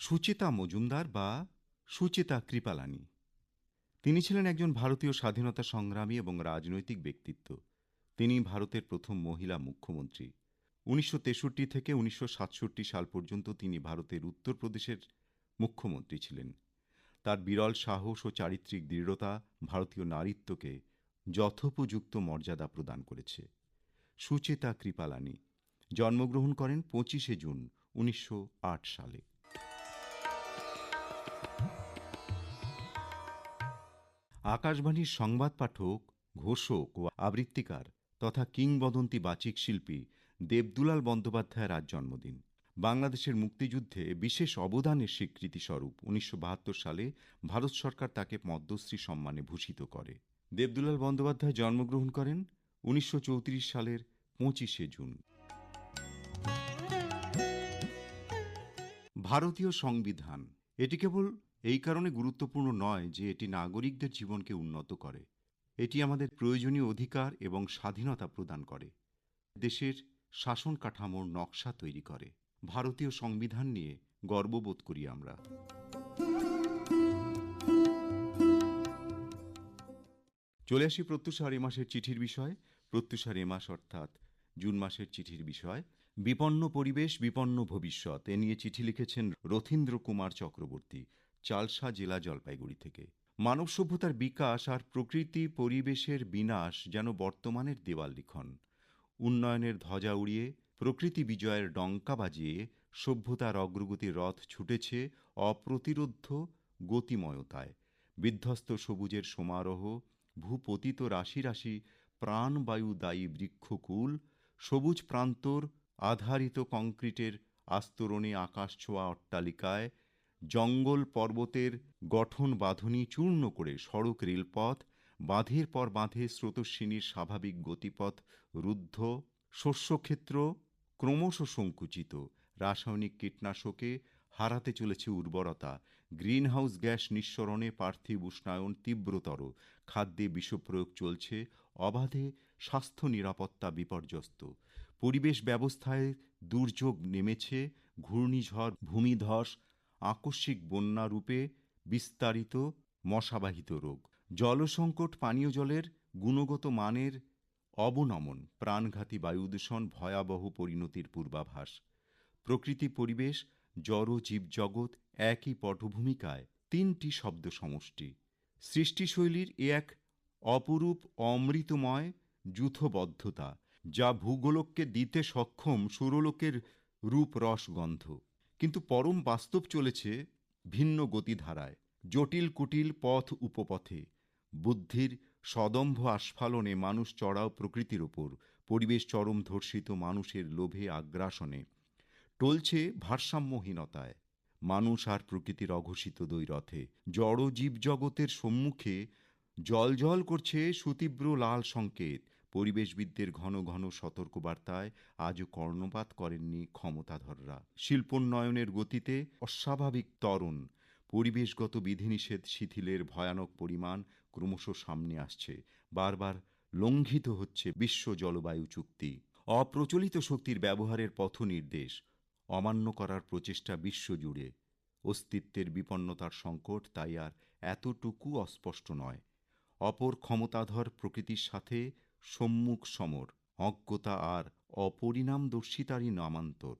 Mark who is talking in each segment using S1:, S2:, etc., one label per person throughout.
S1: সুচেতা মজুমদার বা সুচেতা কৃপালানী। তিনি ছিলেন একজন ভারতীয় স্বাধীনতা সংগ্রামী এবং রাজনৈতিক ব্যক্তিত্ব। তিনি ভারতের প্রথম মহিলা মুখ্যমন্ত্রী। উনিশশো তেষট্টি থেকে উনিশশো সাতষট্টি সাল পর্যন্ত তিনি ভারতের উত্তরপ্রদেশের মুখ্যমন্ত্রী ছিলেন। তার বিরল সাহস ও চারিত্রিক দৃঢ়তা ভারতীয় নারীত্বকে যথোপযুক্ত মর্যাদা প্রদান করেছে। সুচেতা কৃপালানী জন্মগ্রহণ করেন পঁচিশে জুন উনিশশো আট সালে। আকাশবাণীর সংবাদ পাঠক, ঘোষক ও আবৃত্তিকার তথা কিংবদন্তি বাচিক শিল্পী দেবদুলাল বন্দ্যোপাধ্যায়ের আজ জন্মদিন। বাংলাদেশের মুক্তিযুদ্ধে বিশেষ অবদানের স্বীকৃতিস্বরূপ উনিশশো বাহাত্তর সালে ভারত সরকার তাকে পদ্মশ্রী সম্মানে ভূষিত করে। দেবদুলাল বন্দ্যোপাধ্যায় জন্মগ্রহণ করেন উনিশশো চৌত্রিশ সালের পঁচিশে জুন। ভারতীয় সংবিধান, এটি কেবল এই কারণে গুরুত্বপূর্ণ নয় যে এটি নাগরিকদের জীবনকে উন্নত করে। এটি আমাদের প্রয়োজনীয় অধিকার এবং স্বাধীনতা প্রদান করে। দেশের শাসন কাঠামোর নকশা তৈরি করে। ভারতীয় সংবিধান নিয়ে গর্ববোধ করি আমরা। চলে আসি প্রত্যুষার এ মাসের চিঠির বিষয়। প্রত্যুষার এ মাস অর্থাৎ জুন মাসের চিঠির বিষয়। বিপন্ন পরিবেশ, বিপন্ন ভবিষ্যৎ এ নিয়ে চিঠি লিখেছেন রথীন্দ্র কুমার চক্রবর্তী। চালসা জেলা জলপাইগুড়ি থেকে। মানব সভ্যতার বিকাশ আর প্রকৃতি পরিবেশের বিনাশ যেন বর্তমানের দেওয়াল লিখন। উন্নয়নের ধ্বজা উড়িয়ে, প্রকৃতি বিজয়ের ডঙ্কা বাজিয়ে, সভ্যতার অগ্রগতির রথ ছুটেছে অপ্রতিরোধ্য গতিময়তায়। বিধ্বস্ত সবুজের সমারোহ, ভূপতিত রাশি রাশি প্রাণবায়ু দায়ী বৃক্ষকুল, সবুজ প্রান্তর আধারিত কংক্রিটের আস্তরণে আকাশ ছোঁয়া অট্টালিকায় জঙ্গল পর্বতের গঠন বাঁধনি চূর্ণ করে সড়ক রেলপথ, বাঁধের পর বাঁধে স্রোতস্বিনীর স্বাভাবিক গতিপথ রুদ্ধ, শস্যক্ষেত্র ক্রমশ সংকুচিত, রাসায়নিক কীটনাশকে হারাতে চলেছে উর্বরতা, গ্রিনহাউস গ্যাস নিঃসরণে পার্থিব উষ্ণায়ন তীব্রতর, খাদ্যে বিষপ্রয়োগ চলছে, অবাধে স্বাস্থ্য নিরাপত্তা বিপর্যস্ত, পরিবেশ ব্যবস্থায় দুর্যোগ নেমেছে, ঘূর্ণিঝড়, ভূমিধস আকস্মিক বন্যা রূপে বিস্তারিত মশাবাহিত রোগ। জলসংকট পানীয় জলের গুণগত মানের অবনমন, প্রাণঘাতী বায়ুদূষণ ভয়াবহ পরিণতির পূর্বাভাস। প্রকৃতি পরিবেশ, জড় জীবজগৎ একই পটভূমিকায় তিনটি শব্দ সমষ্টি সৃষ্টিশৈলীর এ এক অপরূপ অমৃতময় যূথবদ্ধতা, যা ভূগোলককে দিতে সক্ষম সুরলোকের রূপ রস গন্ধ কিন্তু পরম বাস্তব চলেছে ভিন্ন গতিধারায়, জটিল কুটিল পথ উপপথে। বুদ্ধির সদম্ভ আস্ফালনে মানুষ চড়াও প্রকৃতির ওপর, পরিবেশ চরম ধর্ষিত মানুষের লোভে আগ্রাসনে। টলছে ভারসাম্যহীনতায়, মানুষ আর প্রকৃতির অঘোষিত দৈরথে জড় জীবজগতের সম্মুখে জল জল করছে সুতীব্র লাল সংকেত পরিবেশবিদদের ঘন ঘন সতর্কবার্তায় আজও কর্ণপাত করেননি ক্ষমতাধররা। শিল্পোন্নয়নের গতিতে অস্বাভাবিক ত্বরণ পরিবেশগত বিধিনিষেধ শিথিলের ভয়ানক পরিমাণ ক্রমশ সামনে আসছে। বারবার লঙ্ঘিত হচ্ছে বিশ্ব জলবায়ু চুক্তি। অপ্রচলিত শক্তির ব্যবহারের পথ নির্দেশ অমান্য করার প্রচেষ্টা বিশ্বজুড়ে। অস্তিত্বের বিপন্নতার সংকট তাই আর এতটুকু অস্পষ্ট নয়। অপর ক্ষমতাধর প্রকৃতির সাথে সম্মুখ সমর, অজ্ঞতা আর অপরিণামদর্শিতারই নামান্তর।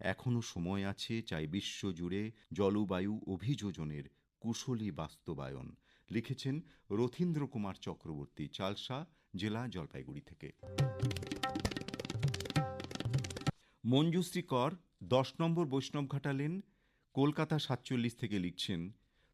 S1: এখনও সময় আছে, চাই বিশ্বজুড়ে জলবায়ু অভিযোজনের কুশলী বাস্তবায়ন, লিখেছেন রথীন্দ্র কুমার চক্রবর্তী, চালসা জেলা জলপাইগুড়ি থেকে। মঞ্জুশ্রী কর, দশ নম্বর বৈষ্ণব ঘাটালেন, কলকাতা সাতচল্লিশ থেকে লিখছেন,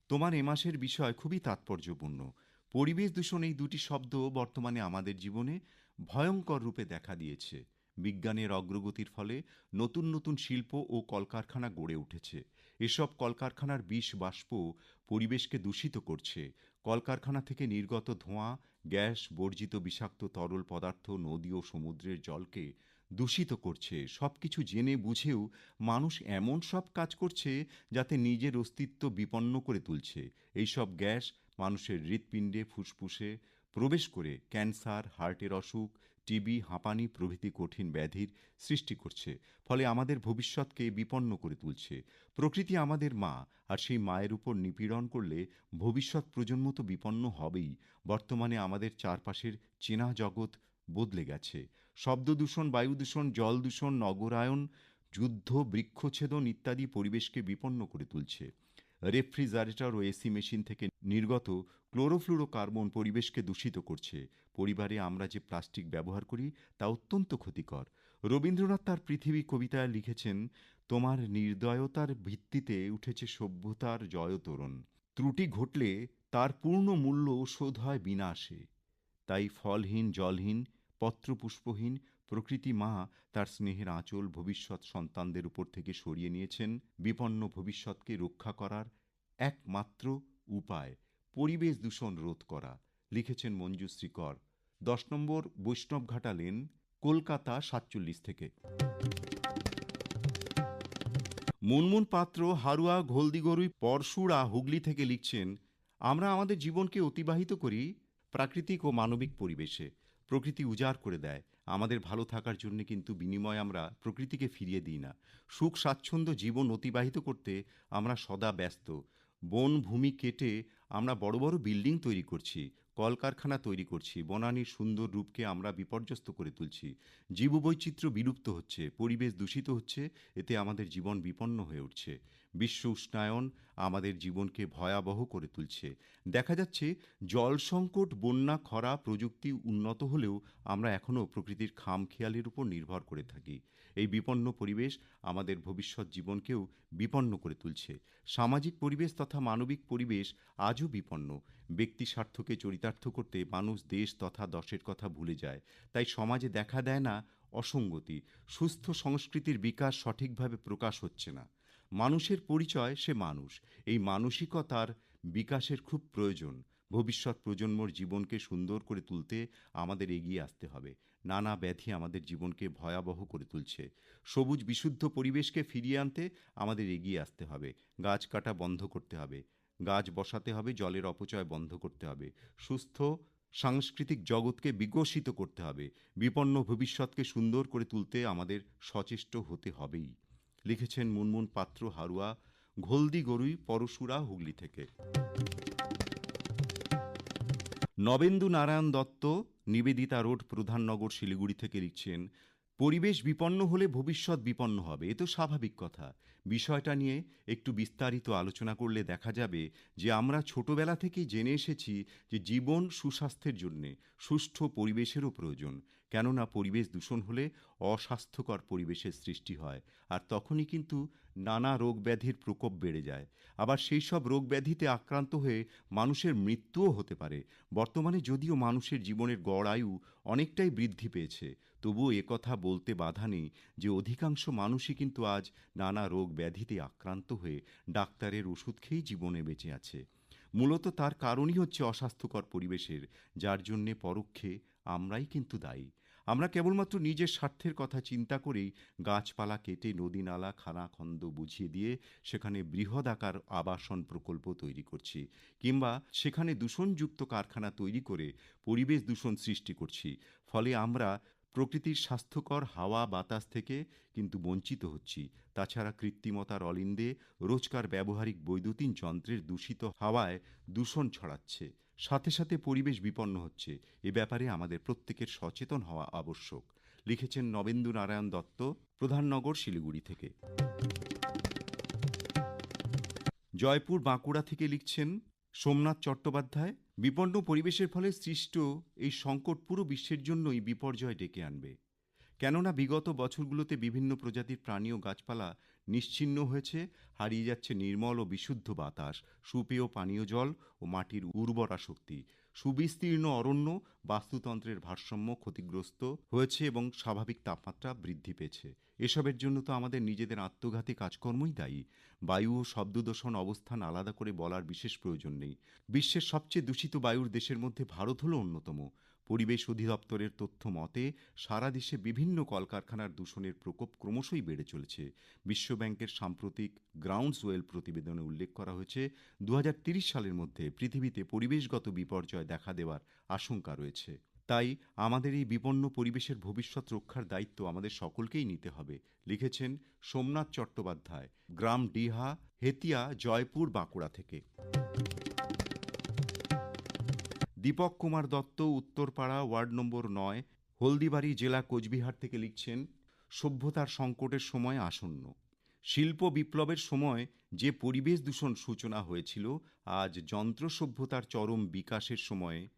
S1: তোমার এ মাসের বিষয় খুবই তাৎপর্যপূর্ণ। পরিবেশ দূষণ এই দুটি শব্দ বর্তমানে আমাদের জীবনে ভয়ঙ্কর রূপে দেখা দিয়েছে। বিজ্ঞানের অগ্রগতির ফলে নতুন নতুন শিল্প ও কলকারখানা গড়ে উঠেছে। এসব কলকারখানার বিষ বাষ্প পরিবেশকে দূষিত করছে। কলকারখানা থেকে নির্গত ধোঁয়া, গ্যাস, বর্জিত বিষাক্ত তরল পদার্থ, নদী ও সমুদ্রের জলকে দূষিত করছে। সব কিছু জেনে বুঝেও মানুষ এমন সব কাজ করছে যাতে নিজের অস্তিত্ব বিপন্ন করে তুলছে। এইসব গ্যাস মানুষের হৃৎপিণ্ডে ফুসফুসে প্রবেশ করে ক্যান্সার, হার্টের অসুখ, টিবি, হাঁপানি প্রভৃতি কঠিন ব্যাধির সৃষ্টি করছে, ফলে আমাদের ভবিষ্যৎকে বিপন্ন করে তুলছে। প্রকৃতি আমাদের মা, আর সেই মায়ের উপর নিপীড়ন করলে ভবিষ্যৎ প্রজন্ম তো বিপন্ন হবেই। বর্তমানে আমাদের চারপাশের চেনা জগৎ বদলে গেছে। শব্দ দূষণ, বায়ু দূষণ, জল দূষণ, নগরায়ন, যুদ্ধ বৃক্ষছেদন ইত্যাদি পরিবেশকে বিপন্ন করে তুলছে। রেফ্রিজারেটর ও এসি মেশিন থেকে নির্গত ক্লোরোফ্লুরোকার্বন পরিবেশকে দূষিত করছে। পরিবারে আমরা যে প্লাস্টিক ব্যবহার করি, তা অত্যন্ত ক্ষতিকর। রবীন্দ্রনাথ তার পৃথিবী কবিতায় লিখেছেন, তোমার নির্দয়তার ভিত্তিতে উঠেছে সভ্যতার জয়তরণ। ত্রুটি ঘটলে তার পূর্ণ মূল্য শোধ হয় বিনাশে। তাই ফলহীন, জলহীন, পত্রপুষ্পহীন প্রকৃতি মা তার স্নেহের আঁচল ভবিষ্যৎ সন্তানদের উপর থেকে সরিয়ে নিয়েছেন। বিপন্ন ভবিষ্যৎকে রক্ষা করার একমাত্র উপায়, পরিবেশ দূষণ রোধ করা, লিখেছেন মঞ্জুশ্রী কর দশ নম্বর বৈষ্ণবঘাটা লেন, কলকাতা সাতচল্লিশ থেকে। মুনমুন পাত্র, হারুয়া, ঘোলদিগরুই, পরশুরা, হুগলি থেকে লিখছেন, আমরা আমাদের জীবনকে অতিবাহিত করি প্রাকৃতিক ও মানবিক পরিবেশে। প্রকৃতি উজাড় করে দেয়। আমাদের ভালো থাকার জন্য কিন্তু বিনিময়ে আমরা প্রকৃতিকে ফিরিয়ে দিই না। সুখ স্বাচ্ছন্দ্য জীবন অতিবাহিত করতে আমরা সদা ব্যস্ত। বন ভূমি কেটে আমরা বড় বড় বিল্ডিং তৈরি করছি, কলকারখানা তৈরি করছি বনানীর সুন্দর রূপকে আমরা বিপর্যস্ত করে তুলছি। জীববৈচিত্র্য বিলুপ্ত হচ্ছে, পরিবেশ দূষিত হচ্ছে, এতে আমাদের জীবন বিপন্ন হয়ে উঠছে। বিশ্ব উষ্ণায়ন আমাদের জীবনকে ভয়াবহ করে তুলছে। দেখা যাচ্ছে জল সংকট, বন্যা, খরা প্রযুক্তি উন্নত হলেও আমরা এখনও প্রকৃতির খামখেয়ালির উপর নির্ভর করে থাকি। এই বিপন্ন পরিবেশ আমাদের ভবিষ্যৎ জীবনকেও বিপন্ন করে তুলছে। সামাজিক পরিবেশ তথা মানবিক পরিবেশ আজও বিপন্ন। ব্যক্তি স্বার্থকে চরিতার্থ করতে মানুষ দেশ তথা দশের কথা ভুলে যায়। তাই সমাজে দেখা দেয় না অসঙ্গতি। সুস্থ সংস্কৃতির বিকাশ সঠিকভাবে প্রকাশ হচ্ছে না। মানুষের পরিচয় সে মানুষ। এই মানসিকতার বিকাশের খুব প্রয়োজন। ভবিষ্যৎ প্রজন্মর জীবনকে সুন্দর করে তুলতে আমাদের এগিয়ে আসতে হবে। নানা ব্যাধি আমাদের জীবনকে ভয়াবহ করে তুলছে। সবুজ বিশুদ্ধ পরিবেশকে ফিরিয়ে আনতে আমাদের এগিয়ে আসতে হবে। গাছ কাটা বন্ধ করতে হবে। গাছ বসাতে হবে, জলের অপচয় বন্ধ করতে হবে। সুস্থ, সাংস্কৃতিক জগৎকে বিকশিত করতে হবে। বিপন্ন ভবিষ্যৎকে সুন্দর করে তুলতে আমাদের সচেষ্ট হতে হবেই। লিখেছেন মুনমুন পাত্র হারুয়া, ঘোলদি গরুই, পরশুরা, হুগলি থেকে। নবেন্দু নারায়ণ দত্ত নিবেদিতা রোড প্রধাননগর শিলিগুড়ি থেকে লিখছেন, পরিবেশ বিপন্ন হলে ভবিষ্যৎ বিপন্ন হবে, এ তো স্বাভাবিক কথা। বিষয়টা নিয়ে একটু বিস্তারিত আলোচনা করলে দেখা যাবে যে আমরা ছোটবেলা থেকেই জেনে এসেছি যে জীবন সুস্বাস্থ্যের জন্যে সুষ্ঠু পরিবেশেরও প্রয়োজন। কেননা পরিবেশ দূষণ হলে অস্বাস্থ্যকর পরিবেশের সৃষ্টি হয়। আর তখনই কিন্তু নানা রোগ ব্যাধির প্রকোপ বেড়ে যায়। আবার সেই সব রোগ ব্যাধিতে আক্রান্ত হয়ে মানুষের মৃত্যুও হতে পারে। বর্তমানে যদিও মানুষের জীবনের গড় আয়ু অনেকটাই বৃদ্ধি পেয়েছে, তবুও একথা বলতে বাধা নেই যে অধিকাংশ মানুষই কিন্তু আজ নানা রোগ ব্যাধিতে আক্রান্ত হয়ে ডাক্তারের ওষুধ খেয়েই জীবনে বেঁচে আছে। মূলত তার কারণই হচ্ছে অস্বাস্থ্যকর পরিবেশের, যার জন্যে পরোক্ষে আমরাই কিন্তু দায়ী। আমরা কেবলমাত্র নিজের স্বার্থের কথা চিন্তা করেই গাছপালা কেটে নদী নালা খানাখন্দ বুঝিয়ে দিয়ে সেখানে বৃহদাকার আবাসন প্রকল্প তৈরি করছি কিংবা সেখানে দূষণযুক্ত কারখানা তৈরি করে পরিবেশ দূষণ সৃষ্টি করছি। ফলে আমরা প্রকৃতির স্বাস্থ্যকর হাওয়া, বাতাস থেকে কিন্তু বঞ্চিত হচ্ছি। তাছাড়া কৃত্রিমতার অলিন্দে রোজকার ব্যবহারিক বৈদ্যুতিন যন্ত্রের দূষিত হাওয়ায় দূষণ ছড়াচ্ছে। সাথে সাথে পরিবেশ বিপন্ন হচ্ছে। এ ব্যাপারে আমাদের প্রত্যেকের সচেতন হওয়া আবশ্যক। লিখেছেন নবেন্দু নারায়ণ দত্ত, প্রধাননগর, শিলিগুড়ি থেকে। জয়পুর, বাঁকুড়া থেকে লিখছেন সোমনাথ চট্টোপাধ্যায়, বিপন্ন পরিবেশের ফলে সৃষ্ট এই সংকট পুরো বিশ্বের জন্যই বিপর্যয় ডেকে আনবে। কেননা বিগত বছরগুলোতে বিভিন্ন প্রজাতির প্রাণী ও গাছপালা নিশ্চিহ্ন হয়েছে, হারিয়ে যাচ্ছে নির্মল ও বিশুদ্ধ বাতাস সুপেয় পানীয় জল ও মাটির উর্বরা শক্তি। সুবিস্তীর্ণ অরণ্য বাস্তুতন্ত্রের ভারসাম্য ক্ষতিগ্রস্ত হয়েছে এবং স্বাভাবিক তাপমাত্রা বৃদ্ধি পেয়েছে। এসবের জন্য তো আমাদের নিজেদের আত্মঘাতী কাজকর্মই দায়ী। বায়ু ও শব্দদূষণ অবস্থান আলাদা করে বলার বিশেষ প্রয়োজন নেই। বিশ্বের সবচেয়ে দূষিত বায়ুর দেশের মধ্যে ভারত হল অন্যতম। পরিবেশ অধিদপ্তরের তথ্য মতে, সারা দেশে বিভিন্ন কলকারখানার দূষণের প্রকোপ ক্রমশই বেড়ে চলেছে। বিশ্বব্যাংকের সাম্প্রতিক গ্রাউন্ডস ওয়েল প্রতিবেদনে উল্লেখ করা হয়েছে দু সালের মধ্যে পৃথিবীতে পরিবেশগত বিপর্যয় দেখা দেওয়ার আশঙ্কা রয়েছে। তাই আমাদের এই বিপন্ন পরিবেশের ভবিষ্যৎ রক্ষার দায়িত্ব আমাদের সকলকেই নিতে হবে, লিখেছেন সোমনাথ চট্টোপাধ্যায়, গ্রাম ডিহা হেতিয়া, জয়পুর, বাঁকুড়া থেকে। দীপক কুমার দত্ত, উত্তরপাড়া, ওয়ার্ড নম্বর নয়, হলদিবাড়ি জেলা কোচবিহার থেকে লিখছেন, সভ্যতার সংকটের সময় আসন্ন। শিল্প বিপ্লবের সময় যে পরিবেশ দূষণ সূচনা হয়েছিল, আজ যন্ত্র সভ্যতার চরম বিকাশের সময়ে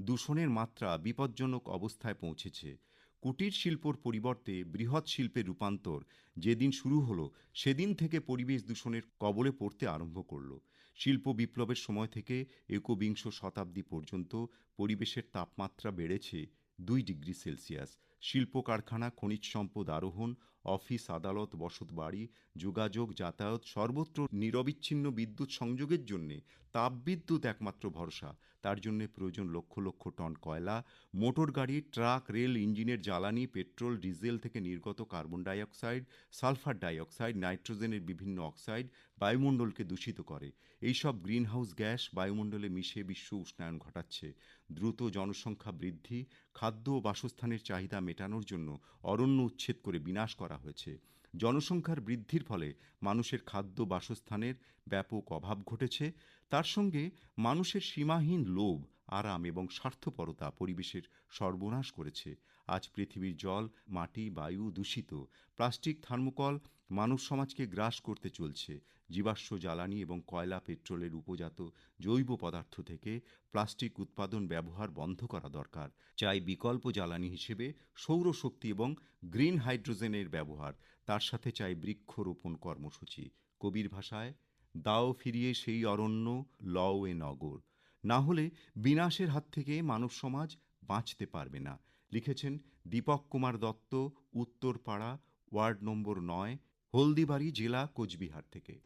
S1: দূষণের মাত্রা বিপজ্জনক অবস্থায় পৌঁছেছে। কুটির শিল্পর পরিবর্তে বৃহৎ শিল্পের রূপান্তর যেদিন শুরু হলো, সেদিন থেকে পরিবেশ দূষণের কবলে পড়তে আরম্ভ করল। শিল্প বিপ্লবের সময় থেকে একবিংশ শতাব্দী পর্যন্ত পরিবেশের তাপমাত্রা বেড়েছে দুই ডিগ্রি সেলসিয়াস। শিল্প কারখানা, খনিজ সম্পদ আরোহণ, অফিস, আদালত বসত বাড়ি যোগাযোগ, যাতায়াত, সর্বত্র নিরবিচ্ছিন্ন বিদ্যুৎ সংযোগের জন্যে তাপবিদ্যুৎ একমাত্র ভরসা। তার জন্য প্রয়োজন লক্ষ লক্ষ টন কয়লা, মোটর গাড়ি, ট্রাক, রেল, ইঞ্জিনের জ্বালানি, পেট্রোল, ডিজেল থেকে নির্গত কার্বন ডাইঅক্সাইড, সালফার ডাইঅক্সাইড, নাইট্রোজেনের বিভিন্ন অক্সাইড বায়ুমণ্ডলকে দূষিত করে। এইসব গ্রিনহাউস গ্যাস বায়ুমণ্ডলে মিশে বিশ্ব উষ্ণায়ন ঘটাচ্ছে। দ্রুত জনসংখ্যা বৃদ্ধি, খাদ্য ও বাসস্থানের চাহিদা মেটানোর জন্য অরণ্য উচ্ছেদ করে বিনাশ করা হয়েছে। জনসংখ্যার বৃদ্ধির ফলে মানুষের খাদ্য বাসস্থানের ব্যাপক অভাব ঘটেছে। তার সঙ্গে মানুষের সীমাহীন লোভ আরাম এবং স্বার্থপরতা পরিবেশের সর্বনাশ করেছে। আজ পৃথিবীর জল, মাটি, বায়ু দূষিত। প্লাস্টিক, থার্মোকল মানব সমাজকে গ্রাস করতে চলছে। জীবাশ্ম জ্বালানি এবং কয়লা, পেট্রোলের উপজাত জৈব পদার্থ থেকে প্লাস্টিক উৎপাদন ব্যবহার বন্ধ করা দরকার। চাই বিকল্প জ্বালানি হিসেবে সৌরশক্তি এবং গ্রিন হাইড্রোজেনের ব্যবহার। তার সাথে চাই বৃক্ষরোপণ কর্মসূচি। কবির ভাষায়, দাও ফিরিয়ে সেই অরণ্য, লও এ নগর। না হলে বিনাশের হাত থেকে মানব সমাজ বাঁচতে পারবে না। লিখেছেন দীপক কুমার দত্ত, উত্তরপাড়া, ওয়ার্ড নম্বর নয়, হলদিবাড়ি জেলা, কোচবিহার থেকে।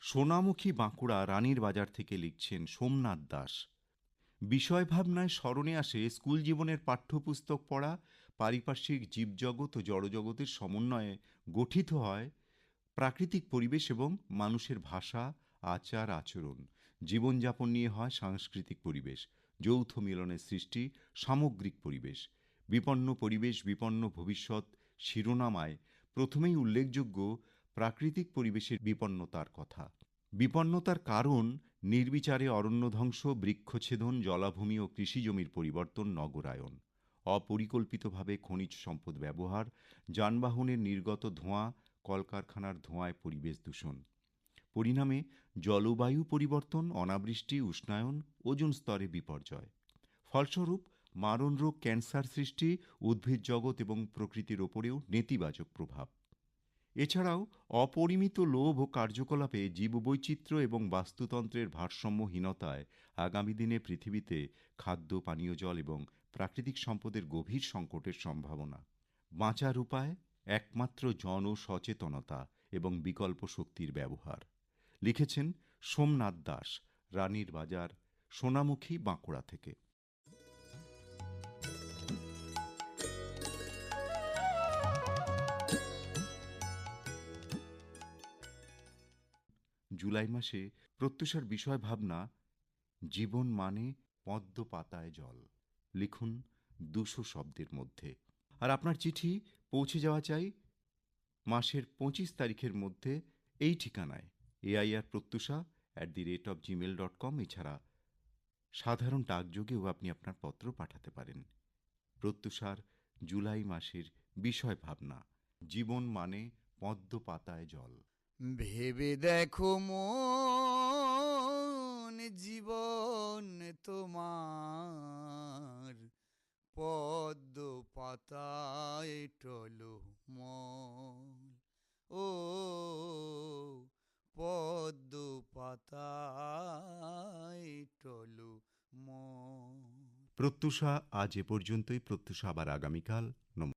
S1: সোনামুখী বাঁকুড়া রানীর বাজার থেকে লিখছেন সোমনাথ দাস। বিষয় ভাবনায় স্মরণে আসে স্কুল জীবনের পাঠ্যপুস্তক পড়া, পারিপার্শ্বিক জীবজগৎ ও জড়জগতের সমন্বয়ে গঠিত হয় প্রাকৃতিক পরিবেশ এবং মানুষের ভাষা আচার আচরণ, জীবনযাপন নিয়ে হয় সাংস্কৃতিক পরিবেশ, যৌথ মিলনের সৃষ্টি, সামগ্রিক পরিবেশ। বিপন্ন পরিবেশ, বিপন্ন ভবিষ্যৎ, শিরোনামায় প্রথমেই উল্লেখযোগ্য প্রাকৃতিক পরিবেশের বিপন্নতার কথা। বিপন্নতার কারণ নির্বিচারে অরণ্য ধ্বংস বৃক্ষছেদন, জলাভূমি ও কৃষিজমির পরিবর্তন, নগরায়ন। অপরিকল্পিতভাবে খনিজ সম্পদ ব্যবহার, যানবাহনের নির্গত ধোঁয়া, কলকারখানার ধোঁয়ায় পরিবেশ দূষণ। পরিণামে জলবায়ু পরিবর্তন, অনাবৃষ্টি, উষ্ণায়ন, ওজন স্তরে বিপর্যয়। ফলস্বরূপ মারণ রোগ ক্যান্সার সৃষ্টি, উদ্ভিদ জগৎ এবং প্রকৃতির ওপরেও নেতিবাচক প্রভাব। এছাড়াও, অপরিমিত লোভ ও কার্যকলাপে জীববৈচিত্র্য এবং বাস্তুতন্ত্রের ভারসাম্যহীনতায় আগামী দিনে পৃথিবীতে খাদ্য, পানীয় জল এবং প্রাকৃতিক সম্পদের গভীর সংকটের সম্ভাবনা। বাঁচার উপায়, একমাত্র জনসচেতনতা এবং বিকল্প শক্তির ব্যবহার। লিখেছেন সোমনাথ দাস, রানীর বাজার, সোনামুখী বাঁকুড়া থেকে। জুলাই মাসে প্রত্যুষার বিষয় ভাবনা, জীবন মানে পদ্ম পাতায় জল। লিখুন দুশো শব্দের মধ্যে। আর আপনার চিঠি পৌঁছে যাওয়া চাই মাসের পঁচিশ তারিখের মধ্যে এই ঠিকানায়। AIR Pratyusha at the rate of Gmail dot com এছাড়া সাধারণ ডাকযোগেও আপনি আপনার পত্র পাঠাতে পারেন। প্রত্যুষার জুলাই মাসের বিষয় ভাবনা, জীবন মানে পদ্ম পাতায় জল।
S2: ভেবে দেখো মন, জীবন তোমার পদ্ম পাতায় টলো ও পদ্ম পাতায় টলু
S1: প্রত্যুষা আজ এ পর্যন্তই। প্রত্যুষা আবার আগামীকাল। নমস্কার।